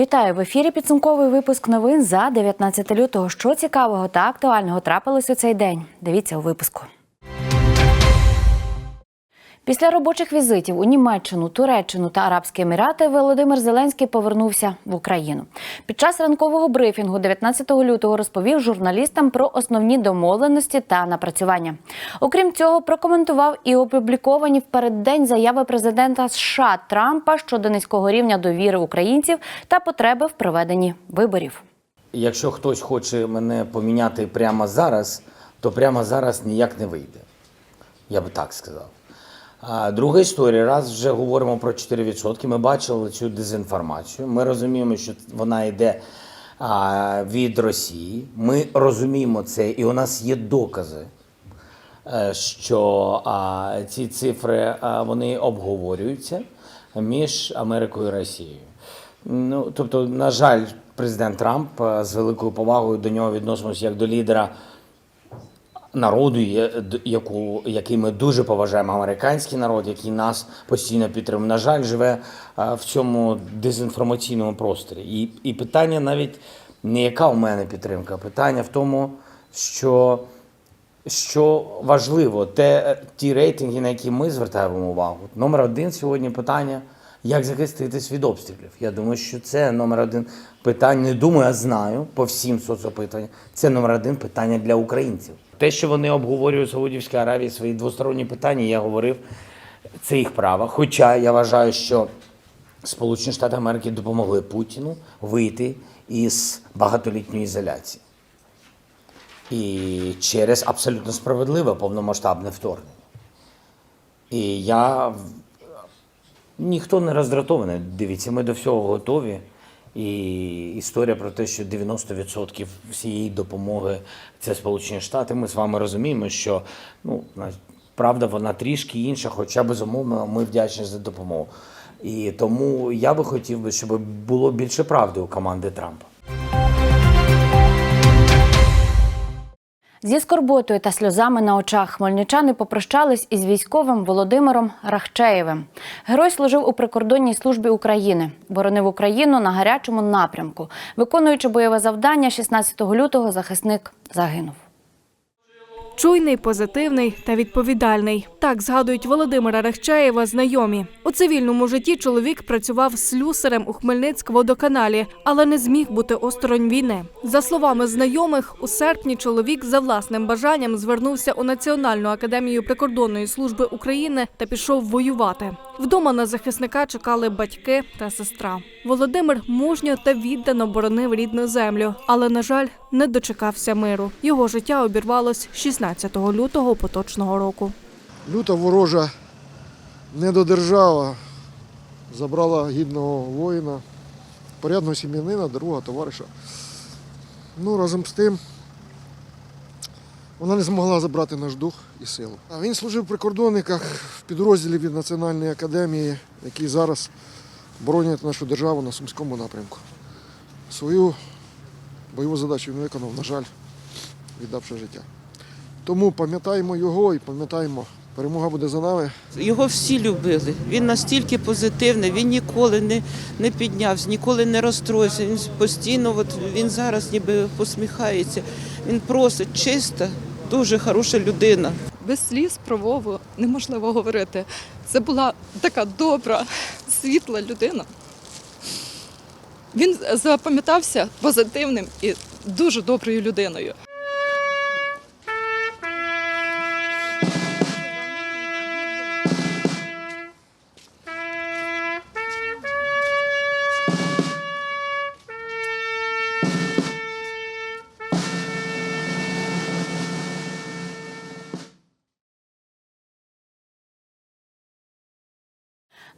Вітаю в ефірі. Підсумковий випуск новин за 19 лютого. Що цікавого та актуального трапилось у цей день? Дивіться у випуску. Після робочих візитів у Німеччину, Туреччину та Арабські Емірати Володимир Зеленський повернувся в Україну. Під час ранкового брифінгу 19 лютого розповів журналістам про основні домовленості та напрацювання. Окрім цього, прокоментував і опубліковані в переддень заяви президента США Трампа щодо низького рівня довіри українців та потреби в проведенні виборів. Якщо хтось хоче мене поміняти прямо зараз, то прямо зараз ніяк не вийде. Я би так сказав. Друга історія, раз вже говоримо про 4%, ми бачили цю дезінформацію. Ми розуміємо, що вона йде від Росії. Ми розуміємо це, і у нас є докази, е, що ці цифри вони обговорюються між Америкою і Росією. Ну, тобто, на жаль, президент Трамп е, з великою повагою до нього відносимося як до лідера народу, яку, який ми дуже поважаємо, американський народ, який нас постійно підтримує. На жаль, живе е, в цьому дезінформаційному просторі. І, і питання навіть не яка у мене підтримка, питання в тому, що, що важливо, те, ті рейтинги, на які ми звертаємо увагу. Номер один сьогодні питання. Як захиститись від обстрілів? Я думаю, що це номер один питання. Не думаю, а знаю по всім соцопитуванням. Це номер один питання для українців. Те, що вони обговорюють в Саудівській Аравії свої двосторонні питання, я говорив, це їх право. Хоча я вважаю, що Сполучені Штати Америки допомогли Путіну вийти із багатолітньої ізоляції. І через абсолютно справедливе повномасштабне вторгнення. І я Ніхто не роздратований. Дивіться, ми до всього готові. І історія про те, що 90% всієї допомоги це Сполучені Штати. Ми з вами розуміємо, що ну, правда вона трішки інша, хоча безумовно ми вдячні за допомогу. І тому я би хотів би, щоб було більше правди у команди Трампа. Зі скорботою та сльозами на очах хмельничани попрощались із військовим Володимиром Рахчеєвим. Герой служив у прикордонній службі України, боронив Україну на гарячому напрямку. Виконуючи бойове завдання, 16 лютого захисник загинув. Чуйний, позитивний та відповідальний. Так згадують Володимира Рехчаєва знайомі. У цивільному житті чоловік працював слюсарем у Хмельницьк-водоканалі, але не зміг бути осторонь війни. За словами знайомих, у серпні чоловік за власним бажанням звернувся у Національну академію прикордонної служби України та пішов воювати. Вдома на захисника чекали батьки та сестра. Володимир мужньо та віддано боронив рідну землю, але, на жаль, не дочекався миру. Його життя обірвалось 16 лютого поточного року. Люта ворожа недодержава забрала гідного воїна, порядного сім'янина, друга товариша. Ну, разом з тим, вона не змогла забрати наш дух і силу. Він служив в прикордонниках в підрозділі від Національної академії, які зараз боронять нашу державу на Сумському напрямку. Свою бойову задачу він виконав, на жаль, віддавши життя. Тому пам'ятаємо його і пам'ятаємо, перемога буде за нами. Його всі любили. Він настільки позитивний, він ніколи не, не піднявся, ніколи не розстроївся. Він постійно, от він зараз ніби посміхається. Він просить чиста, дуже хороша людина. без сліз про Вову неможливо говорити. Це була така добра, світла людина. Він запам'ятався позитивним і дуже доброю людиною.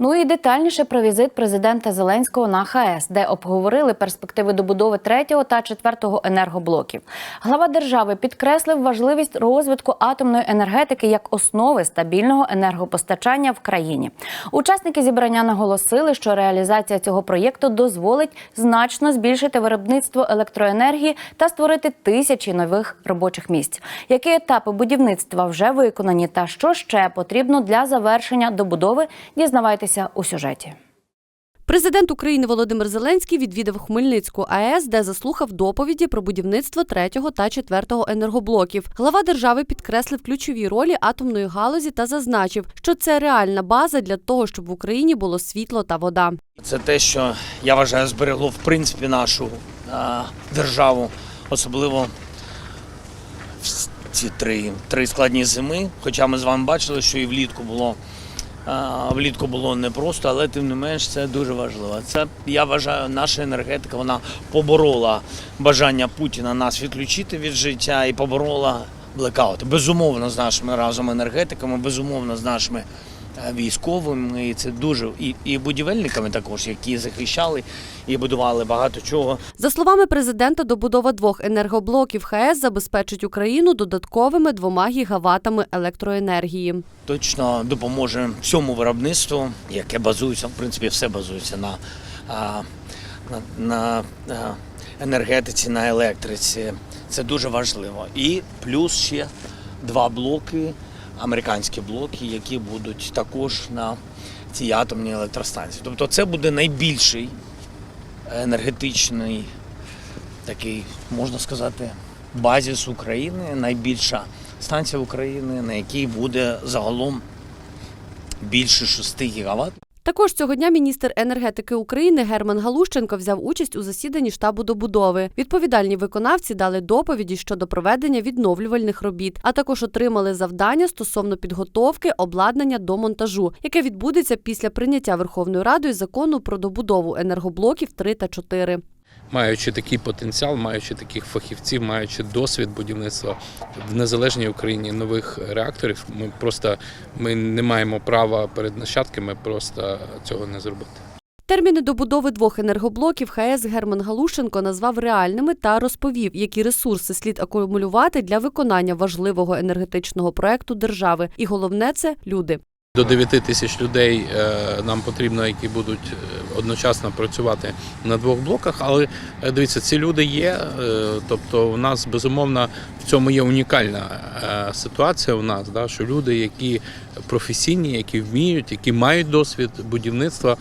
Ну і детальніше про візит президента Зеленського на ХАЕС, де обговорили перспективи добудови третього та четвертого енергоблоків. Глава держави підкреслив важливість розвитку атомної енергетики як основи стабільного енергопостачання в країні. Учасники зібрання наголосили, що реалізація цього проєкту дозволить значно збільшити виробництво електроенергії та створити тисячі нових робочих місць. Які етапи будівництва вже виконані, та що ще потрібно для завершення добудови, дізнавайтеся у сюжеті. Президент України Володимир Зеленський відвідав Хмельницьку АЕС, де заслухав доповіді про будівництво третього та четвертого енергоблоків. Глава держави підкреслив ключові ролі атомної галузі та зазначив, що це реальна база для того, щоб в Україні було світло та вода. Це те, що я вважаю, зберегло в принципі нашу а, державу, особливо в ці три, три складні зими. Хоча ми з вами бачили, що і влітку було. Влітку було непросто, але тим не менш це дуже важливо. Це я вважаю, наша енергетика вона поборола бажання Путіна нас відключити від життя і поборола блекаути. Безумовно, з нашими разом енергетиками, безумовно, з нашими військовими. І це дуже і, і будівельниками також, які захищали і будували багато чого. За словами президента, добудова двох енергоблоків ХАЕС забезпечить Україну додатковими двома гігаватами електроенергії. точно допоможе всьому виробництву, яке базується, в принципі, все базується на, на, на енергетиці, на електриці. Це дуже важливо. І плюс ще два блоки, американські блоки, які будуть також на цій атомній електростанції. Тобто це буде найбільший енергетичний такий, можна сказати, базіс України, найбільша станція України, на якій буде загалом більше 6 гігават. Також цього дня міністр енергетики України Герман Галущенко взяв участь у засіданні штабу добудови. Відповідальні виконавці дали доповіді щодо проведення відновлювальних робіт, а також отримали завдання стосовно підготовки обладнання до монтажу, яке відбудеться після прийняття Верховною Радою закону про добудову енергоблоків 3 та 4. Маючи такий потенціал, маючи таких фахівців, маючи досвід будівництва в незалежній Україні нових реакторів, ми просто ми не маємо права перед нащадками просто цього не зробити. Терміни добудови двох енергоблоків ХАЕС Герман Галушенко назвав реальними та розповів, які ресурси слід акумулювати для виконання важливого енергетичного проекту держави. І головне це люди. До 9 тисяч людей е, нам потрібно, які будуть е, одночасно працювати на двох блоках. Але е, дивіться, ці люди є. е, Тобто, у нас безумовно в цьому є унікальна е, ситуація. У нас да, що люди, які професійні, які вміють, які мають досвід будівництва,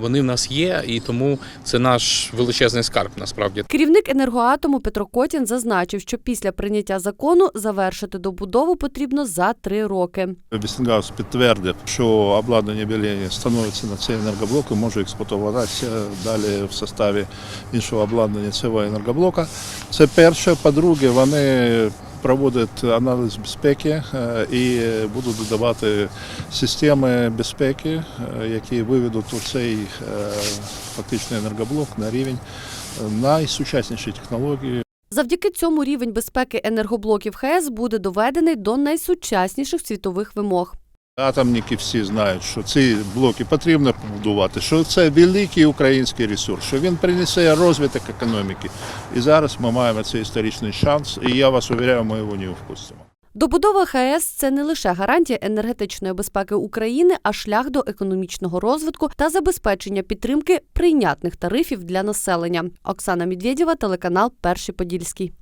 вони в нас є, і тому це наш величезний скарб. Насправді Керівник енергоатому Петро Котін зазначив, що після прийняття закону завершити добудову потрібно за три роки. Вестингаус підтвердив, що обладнання білені становиться на цей енергоблок і може експлуатуватися далі в составі іншого обладнання цього енергоблока. Це перше. По-друге, вони проводять аналіз безпеки е, і будуть додавати системи безпеки, е, які виведуть у цей фактичний енергоблок на рівень е, найсучасніші технології. Завдяки цьому рівень безпеки енергоблоків ХЕС буде доведений до найсучасніших світових вимог. Атомники всі знають, що ці блоки потрібно побудувати, що це великий український ресурс, що він принесе розвиток економіки. І зараз ми маємо цей історичний шанс, і я вас уверяю, ми його не впустимо. Добудова ХАЕС це не лише гарантія енергетичної безпеки України, а шлях до економічного розвитку та забезпечення підтримки прийнятних тарифів для населення. Оксана Медведєва, телеканал Перший Подільський.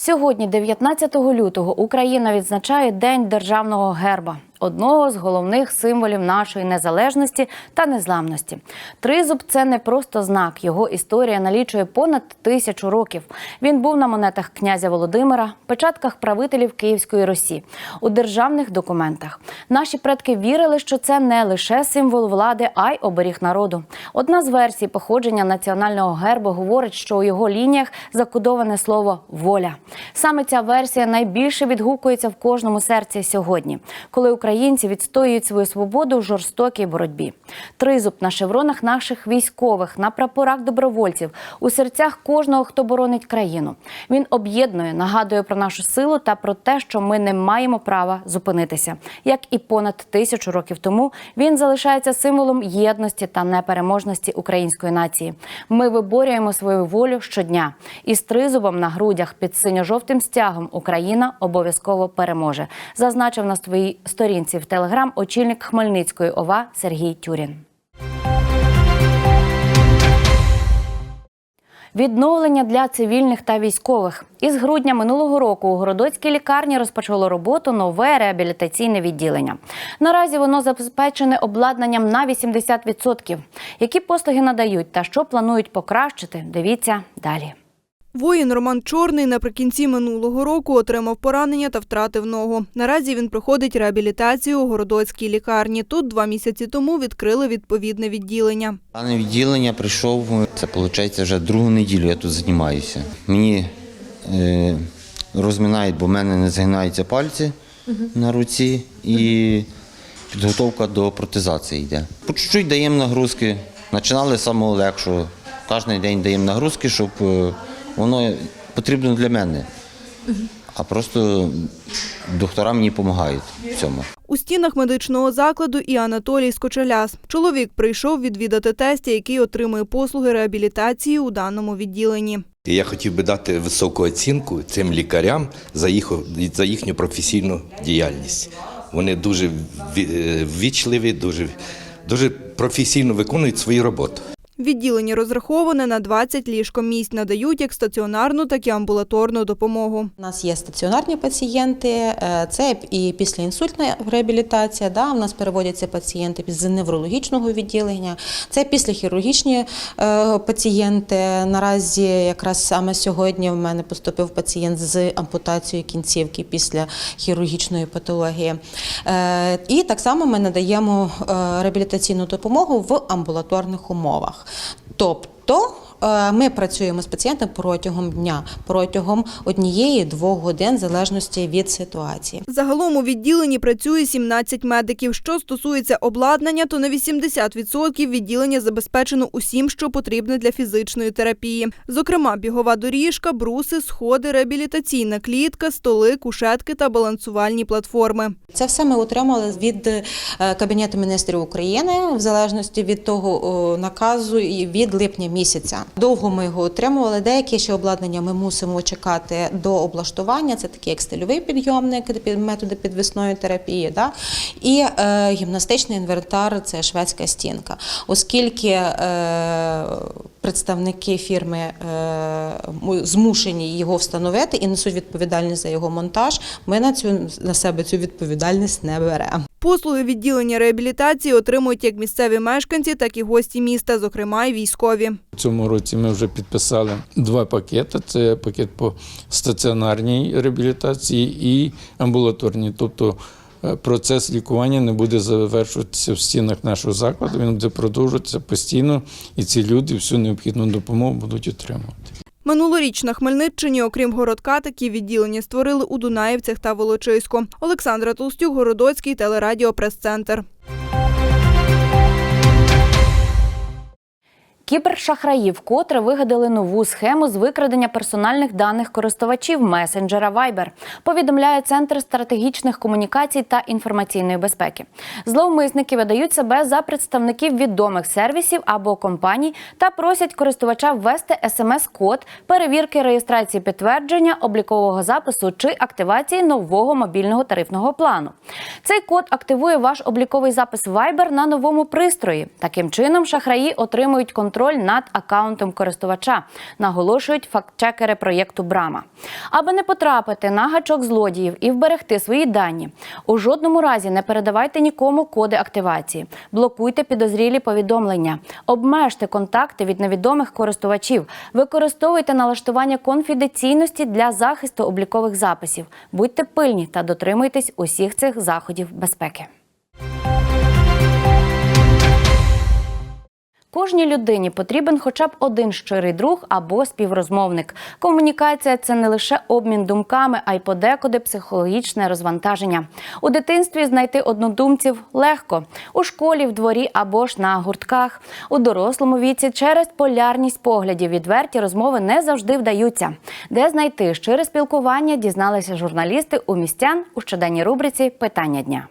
Сьогодні, 19 лютого, Україна відзначає День державного герба, одного з головних символів нашої незалежності та незламності. Тризуб це не просто знак. Його історія налічує понад тисячу років. Він був на монетах князя Володимира, печатках правителів Київської Русі, у державних документах. Наші предки вірили, що це не лише символ влади, а й оберіг народу. Одна з версій походження національного гербу говорить, що у його лініях закодоване слово воля. Саме ця версія найбільше відгукується в кожному серці сьогодні, коли українці відстоюють свою свободу в жорстокій боротьбі. Тризуб на шевронах наших військових, на прапорах добровольців, у серцях кожного, хто боронить країну. Він об'єднує, нагадує про нашу силу та про те, що ми не маємо права зупинитися. Як і понад тисячу років тому, він залишається символом єдності та непереможності української нації. Ми виборюємо свою волю щодня. І з тризубом на грудях під синьо-жовтим стягом Україна обов'язково переможе. Зазначив на своїй сторінці в Телеграм очільник Хмельницької ОВА Сергій Тюрін. Відновлення для цивільних та військових. Із грудня минулого року у Городоцькій лікарні розпочало роботу нове реабілітаційне відділення. Наразі воно забезпечене обладнанням на 80%. Які послуги надають та що планують покращити, дивіться далі. Воїн Роман Чорний наприкінці минулого року отримав поранення та втратив ногу. Наразі він проходить реабілітацію у Городоцькій лікарні. Тут два місяці тому відкрили відповідне відділення. Дане відділення прийшов, це виходить вже другу неділю я тут займаюся. Мені е, розминають, бо в мене не згинаються пальці на руці і підготовка до протезації йде. По чуть-чуть даємо нагрузки. Починали з самого легшого. Кожен день даємо нагрузки, щоб е, воно потрібно для мене. А просто доктора мені допомагають в цьому. У стінах медичного закладу і Анатолій Скочеляс. Чоловік прийшов відвідати тестя, який отримує послуги реабілітації у даному відділенні. Я хотів би дати високу оцінку цим лікарям за їх за їхню професійну діяльність. Вони дуже ві- ввічливі, дуже, дуже професійно виконують свою роботу. Відділення розраховане на 20 ліжкомісць. Надають як стаціонарну, так і амбулаторну допомогу. У нас є стаціонарні пацієнти, е, це і післяінсультна реабілітація. Да, у нас переводяться пацієнти з неврологічного відділення, це післяхірургічні е, пацієнти. Наразі якраз саме сьогодні в мене поступив пацієнт з ампутацією кінцівки після хірургічної патології. Е, І так само ми надаємо реабілітаційну допомогу в амбулаторних умовах. Тобто ми працюємо з пацієнтом протягом дня, протягом однієї-двох годин, в залежності від ситуації. Загалом у відділенні працює 17 медиків. Що стосується обладнання, то на 80% відділення забезпечено усім, що потрібне для фізичної терапії. Зокрема, бігова доріжка, бруси, сходи, реабілітаційна клітка, столи, кушетки та балансувальні платформи. Це все ми отримали від е, Кабінету міністрів України, в залежності від того наказу і від липня місяця. Довго ми його отримували. Деякі ще обладнання ми мусимо чекати до облаштування. Це такі як стильовий підйомник, під- методи підвісної терапії, да? і е, гімнастичний інвентар це шведська стінка. Оскільки е, представники фірми е, змушені його встановити і несуть відповідальність за його монтаж, ми на цю на себе цю відповідальність не беремо. Послуги відділення реабілітації отримують як місцеві мешканці, так і гості міста, зокрема й військові. У цьому році ми вже підписали два пакети: це пакет по стаціонарній реабілітації і амбулаторній. Тобто процес лікування не буде завершуватися в стінах нашого закладу. Він буде продовжуватися постійно, і ці люди всю необхідну допомогу будуть отримувати. Минулоріч на Хмельниччині, окрім городка, такі відділення створили у Дунаївцях та Волочиську. Олександра Толстюк, Городоцький, телерадіо Прес-центр. Кібершахраї вкотре вигадали нову схему з викрадення персональних даних користувачів месенджера Viber, повідомляє Центр стратегічних комунікацій та інформаційної безпеки. Зловмисники видають себе за представників відомих сервісів або компаній та просять користувача ввести смс-код перевірки реєстрації підтвердження облікового запису чи активації нового мобільного тарифного плану. Цей код активує ваш обліковий запис Viber на новому пристрої. Таким чином, шахраї отримують контроль над акаунтом користувача, наголошують фактчекери проєкту Брама. Аби не потрапити на гачок злодіїв і вберегти свої дані, у жодному разі не передавайте нікому коди активації, блокуйте підозрілі повідомлення, обмежте контакти від невідомих користувачів, використовуйте налаштування конфіденційності для захисту облікових записів. Будьте пильні та дотримуйтесь усіх цих заходів безпеки. Кожній людині потрібен хоча б один щирий друг або співрозмовник. Комунікація це не лише обмін думками, а й подекуди психологічне розвантаження. У дитинстві знайти однодумців легко у школі, в дворі або ж на гуртках. У дорослому віці через полярність поглядів відверті розмови не завжди вдаються. Де знайти щире спілкування, дізналися журналісти у містян у щоденній рубриці Питання дня.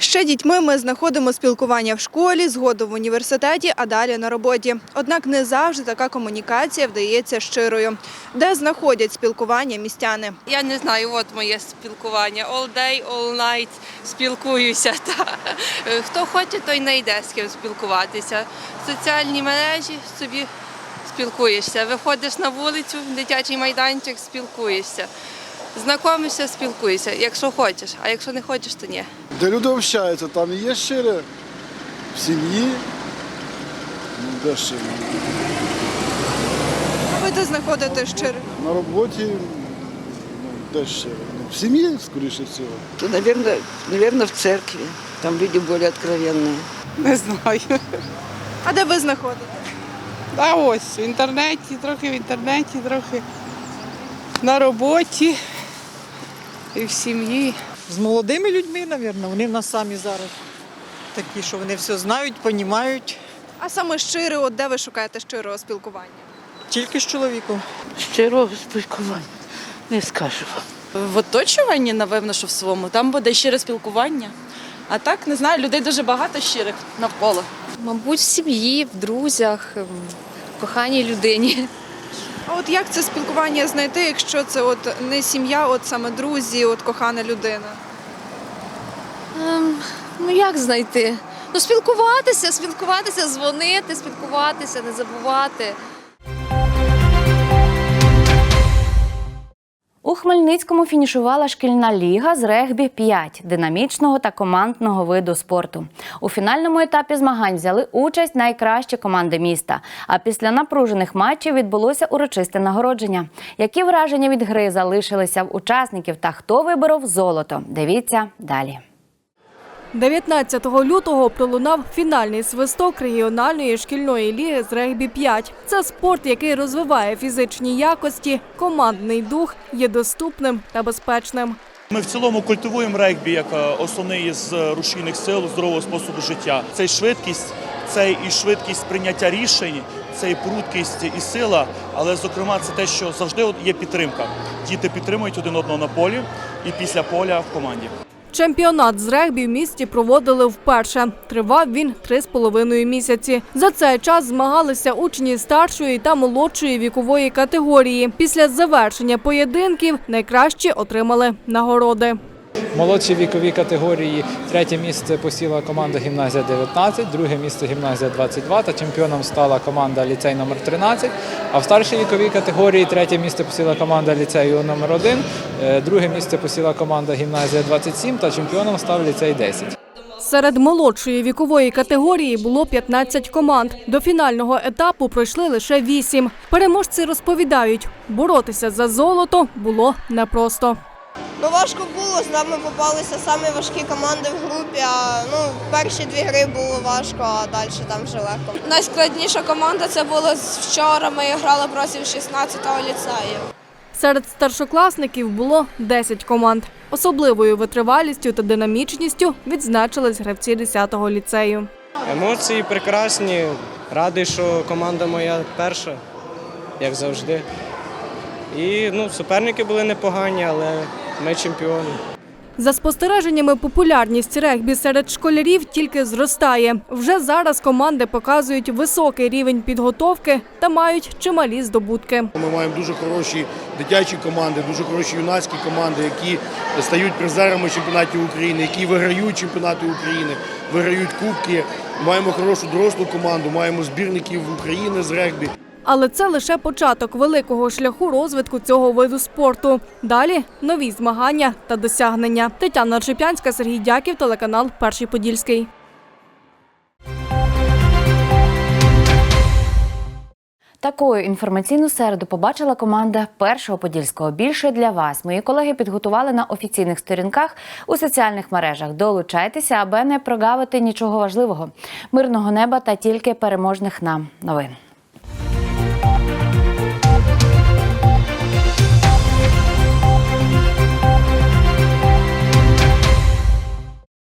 Ще дітьми ми знаходимо спілкування в школі, згодом в університеті, а далі на роботі. Однак не завжди така комунікація вдається щирою. Де знаходять спілкування містяни? Я не знаю, от моє спілкування. All day, all night спілкуюся. Та. Хто хоче, той не йде з ким спілкуватися. Соціальні мережі собі спілкуєшся. Виходиш на вулицю, дитячий майданчик, спілкуєшся. Знайомишся, спілкуєшся, якщо хочеш, а якщо не хочеш, то ні. Де люди общаються, там і є щире. В сім'ї. Ну, де щире? Ви де знаходите щирих? На роботі, ну, де щире? Ну, в сім'ї, скоріше всього. То, наверное, наверное, в церкви. Там люди более откровенные. Не знаю. А де ви знаходите? А ось в інтернеті, трохи в інтернеті, трохи на роботі і в сім'ї. З молодими людьми, мабуть, вони в нас самі зараз такі, що вони все знають, розуміють. А саме щире, от де ви шукаєте щирого спілкування? Тільки з чоловіком. Щирого спілкування не скажу. В оточуванні, напевно, що в своєму, там буде щире спілкування. А так, не знаю, людей дуже багато щирих навколо. Мабуть, в сім'ї, в друзях, в коханій людині. А от як це спілкування знайти, якщо це от не сім'я, от саме друзі, от кохана людина? Ем, ну як знайти? Ну, спілкуватися, спілкуватися, дзвонити, спілкуватися, не забувати. У Хмельницькому фінішувала шкільна ліга з регбі 5 динамічного та командного виду спорту. У фінальному етапі змагань взяли участь найкращі команди міста. А після напружених матчів відбулося урочисте нагородження. Які враження від гри залишилися в учасників та хто виборов золото? Дивіться далі. 19 лютого пролунав фінальний свисток регіональної шкільної ліги з регбі 5 Це спорт, який розвиває фізичні якості, командний дух, є доступним та безпечним. Ми в цілому культивуємо регбі як е, основний із е, рушійних сил здорового способу життя. Це швидкість, це і швидкість прийняття рішень, це і прудкість і сила. Але зокрема, це те, що завжди є підтримка. Діти підтримують один одного на полі і після поля в команді. Чемпіонат з регбі в місті проводили вперше. Тривав він три з половиною місяці. За цей час змагалися учні старшої та молодшої вікової категорії. Після завершення поєдинків найкращі отримали нагороди. Молодші вікові категорії третє місце посіла команда гімназія 19, друге місце гімназія 22 та чемпіоном стала команда ліцей номер 13. А в старшій віковій категорії третє місце посіла команда ліцею номер 1, е, друге місце посіла команда гімназія 27 та чемпіоном став ліцей 10. Серед молодшої вікової категорії було 15 команд. До фінального етапу пройшли лише 8. Переможці розповідають, боротися за золото було непросто. Ну важко було, з нами попалися самі важкі команди в групі. А ну перші дві гри було важко, а далі там вже легко. Найскладніша команда це було вчора. Ми грали проти 16-го ліцею. Серед старшокласників було 10 команд. Особливою витривалістю та динамічністю відзначились гравці 10-го ліцею. Емоції прекрасні. Радий, що команда моя перша, як завжди. І ну, суперники були непогані, але ми чемпіони. За спостереженнями, популярність регбі серед школярів тільки зростає. Вже зараз команди показують високий рівень підготовки та мають чималі здобутки. Ми маємо дуже хороші дитячі команди, дуже хороші юнацькі команди, які стають призерами чемпіонатів України, які виграють чемпіонати України, виграють кубки. Маємо хорошу дорослу команду, маємо збірників України з регбі. Але це лише початок великого шляху розвитку цього виду спорту. Далі нові змагання та досягнення. Тетяна Чепянська, Сергій Дяків, телеканал Перший Подільський. Такою інформаційну середу побачила команда першого подільського. Більше для вас мої колеги підготували на офіційних сторінках у соціальних мережах. Долучайтеся, аби не прогавити нічого важливого, мирного неба та тільки переможних нам новин.